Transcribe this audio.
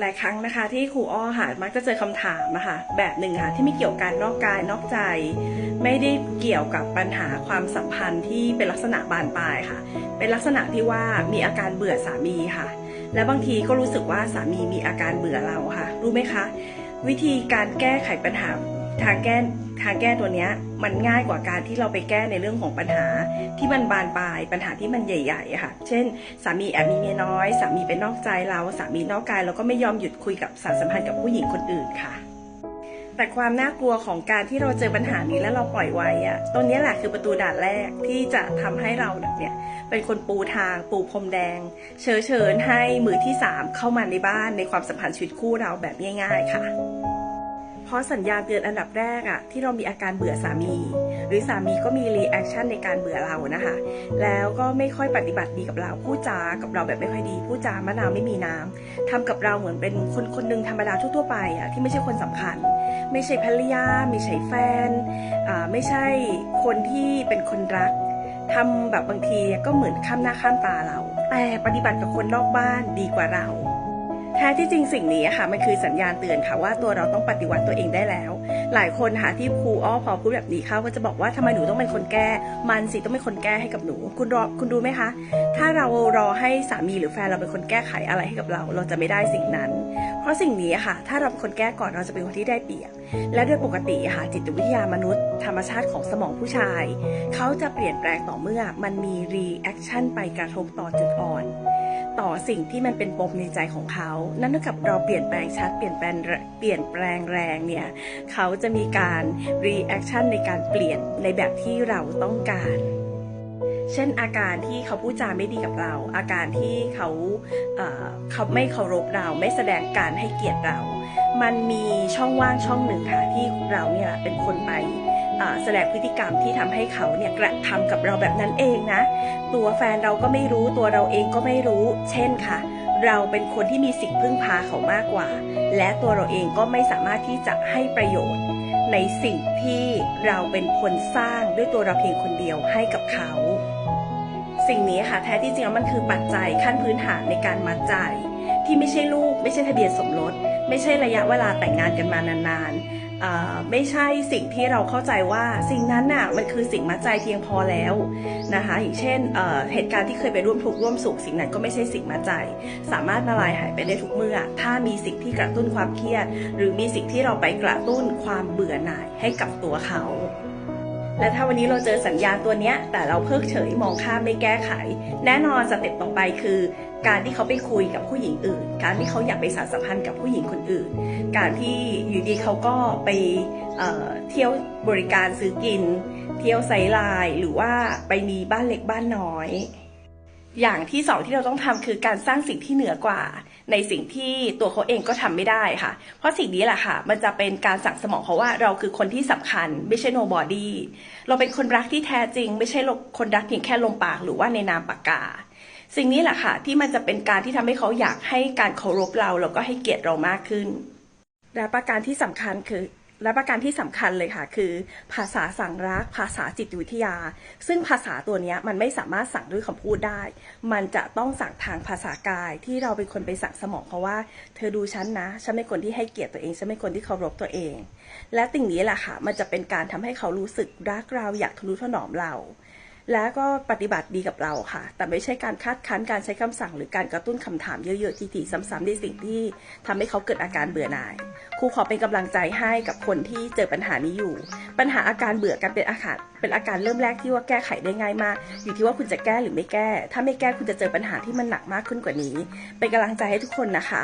หลายครั้งนะคะ ที่ครูอ้อค่ะมักจะเจอคำถามนะคะแบบหนึ่งค่ะที่ไม่เกี่ยวกับการนอกกายนอกใจ ไม่ได้เกี่ยวกับปัญหาความสัมพันธ์ที่เป็นลักษณะบานปลายค่ะ เป็นลักษณะที่ว่ามีอาการเบื่อสามีค่ะ และบางทีก็รู้สึกว่าสามีมีอาการเบื่อเราค่ะ รู้ไหมคะ วิธีการแก้ไขปัญหา ทางแก้ทางแก้ตัวเนี้ยมันง่ายกว่าการที่เราไปแก้ในเรื่องของปัญหาที่มันบานปลายปัญหาที่มันใหญ่ๆค่ะ เช่น สามีแอบมีเมียน้อย สามีเป็นนอกใจเราสามีนอกกายเราก็ไม่ยอมหยุดคุยกับสารสัมพันธ์กับผู้หญิงคนอื่นค่ะ แต่ความน่ากลัวของการที่เราเจอปัญหานี้แล้วเราปล่อยไว้อะตรงนี้แหละคือประตูด่านแรกที่จะทำให้เราเนี่ยเป็นคนปูทางปูพรมแดง เชิญเชิญให้มือที่สามเข้ามาในบ้านในความสัมพันธ์ชีวิตคู่เราแบบง่าย ๆ ค่ะ ราะสัญญาณเตือนอันดับแรกอะที่เรามีอาการเบื่อสามี หรือสามีก็มีรีแอคชั่นในการเบื่อเรานะคะ แล้วก็ไม่ค่อยปฏิบัติดีกับเราพูดจากับเราแบบไม่ค่อยดีพูดจามะนาวไม่มีน้ำทำกับเราเหมือนเป็นคนคนหนึ่งธรรมดาทั่วๆไปอะที่ไม่ใช่คนสำคัญ ไม่ใช่ภรรยาไม่ใช่แฟนอ่าไม่ใช่คนที่เป็นคนรักทำแบบบางทีก็เหมือนข้ามหน้าข้ามตาเรา แต่ปฏิบัติกับคนนอกบ้านดีกว่าเรา แท้ที่จริงสิ่งนี้ค่ะมันคือสัญญาณเตือนค่ะว่าตัวเราต้องปฏิวัติตัวเองได้แล้ว หลายคนค่ะที่ครูอ้อพอพูดแบบนี้เขาก็จะบอกว่าทำไมหนูต้องเป็นคนแก้ มันสิต้องเป็นคนแก้ให้กับหนู คุณรอคุณดูไหมคะ ถ้าเรารอให้สามีหรือแฟนเราเป็นคนแก้ไขอะไรให้กับเรา เราจะไม่ได้สิ่งนั้น เพราะสิ่งนี้ค่ะ ถ้าเราเป็นคนแก้ก่อนเราจะเป็นคนที่ได้เปรียบและโดยปกติค่ะจิตวิทยามนุษย์ ธรรมชาติของสมองผู้ชาย เขาจะเปลี่ยนแปลงต่อเมื่อมันมีรีแอคชั่นไปกระทบต่อจุดอ่อน ต่อสิ่งที่มันเป็นปมในใจของเขา นั่นเท่ากับเราเปลี่ยนแปลงชัดเปลี่ยนแปลงเปลี่ยนแปลงแรงเนี่ยเขาจะมีการรีแอคชั่นในการเปลี่ยนในแบบที่เราต้องการ เช่นอาการที่เขาพูดจาไม่ดีกับเรา อาการที่เขาเเขาไม่เคารพเราไม่แสดงการให้เกียรติเรา มันมีช่องว่างช่องหนึ่งค่ะที่เราเนี่ยเป็นคนไป แสดงพฤติกรรมที่ทำให้เขาเนี่ยกระทำกับเราแบบนั้นเองนะ ตัวแฟนเราก็ไม่รู้ตัวเราเองก็ไม่รู้ เช่นค่ะ เราเป็นคนที่มีสิ่งพึ่งพาเขามากกว่า และตัวเราเองก็ไม่สามารถที่จะให้ประโยชน์ ในสิ่งที่เราเป็นคนสร้างด้วยตัวเราเพียงคนเดียวให้กับเขา สิ่งนี้ค่ะแท้ที่จริงแล้วมันคือปัจจัยขั้นพื้นฐานในการมัดใจที่ไม่ใช่ลูกไม่ใช่ทะเบียนสมรส ไม่ใช่ระยะเวลาแต่งงานกันมานานๆอ่าไม่ใช่สิ่งที่เราเข้าใจว่าสิ่งนั้นน่ะมันคือสิ่งมัดใจเพียงพอแล้วนะคะอย่างเช่นเหตุการณ์ที่เคยไปร่วมทุกข์ร่วมสุขสิ่งนั้นก็ไม่ใช่สิ่งมัดใจ สามารถมาลายหายไปได้ทุกเมื่อ ถ้ามีสิ่งที่กระตุ้นความเครียด หรือมีสิ่งที่เราไปกระตุ้นความเบื่อหน่ายให้กับตัวเขา และถ้าวันนี้เราเจอสัญญาณตัวเนี้ย แต่เราเพิกเฉยมองข้ามไม่แก้ไข แน่นอนสเต็ปต่อไปคือ การที่เขาไปคุยกับผู้หญิงอื่น การที่เขาอยากไปสารสัมพันธ์กับผู้หญิงคนอื่น การที่อยู่ดีเขาก็ไปเเที่ยวบริการซื้อกิน เที่ยวไซไลน์หรือว่าไปมีบ้านเล็กบ้านน้อย อย่างที่สองที่เราต้องทำคือการสร้างสิ่งที่เหนือกว่า ในสิ่งที่ตัวเขาเองก็ทำไม่ได้ค่ะ เพราะสิ่งนี้แหละค่ะ มันจะเป็นการสั่งสมองเขาว่าเราคือคนที่สำคัญ ไม่ใช่ nobody เราเป็นคนรักที่แท้จริง ไม่ใช่คนรักเพียงแค่ลมปากหรือว่าในนามปากกา สิ่งนี้แหละค่ะ ที่มันจะเป็นการที่ทำให้เขาอยากให้การเคารพเราแล้วก็ให้เกียรติเรามากขึ้น และประการที่สำคัญคือ และประการที่สำคัญเลยค่ะ คือ ภาษาสั่งรัก ภาษาจิตวิทยา ซึ่งภาษาตัวนี้มันไม่สามารถสั่งด้วยคำพูดได้ มันจะต้องสั่งทางภาษากายที่เราเป็นคนไปสั่งสมองเขาว่า เธอดูฉันนะฉันเป็นคนที่ให้เกียรติตัวเองฉันเป็นคนที่เคารพตัวเอง และสิ่งนี้แหละค่ะ มันจะเป็นการทำให้เขารู้สึกรักเราอยากทนุถนอมเรา แล้วก็ปฏิบัติดีกับเราค่ะ แต่ไม่ใช่การคาดคั้นการใช้คำสั่ง หรือการกระตุ้นคำถามเยอะๆทีๆซ้ำๆในสิ่งที่ทำให้เขาเกิดอาการเบื่อหน่าย ครูขอเป็นกำลังใจให้กับคนที่เจอปัญหานี้อยู่ ปัญหาอาการเบื่อกันเป็นอาการเป็นอาการเริ่มแรกที่ว่าแก้ไขได้ง่ายมาก อยู่ที่ว่าคุณจะแก้หรือไม่แก้ ถ้าไม่แก้คุณจะเจอปัญหาที่มันหนักมากขึ้นกว่านี้ เป็นกำลังใจให้ทุกคนนะคะ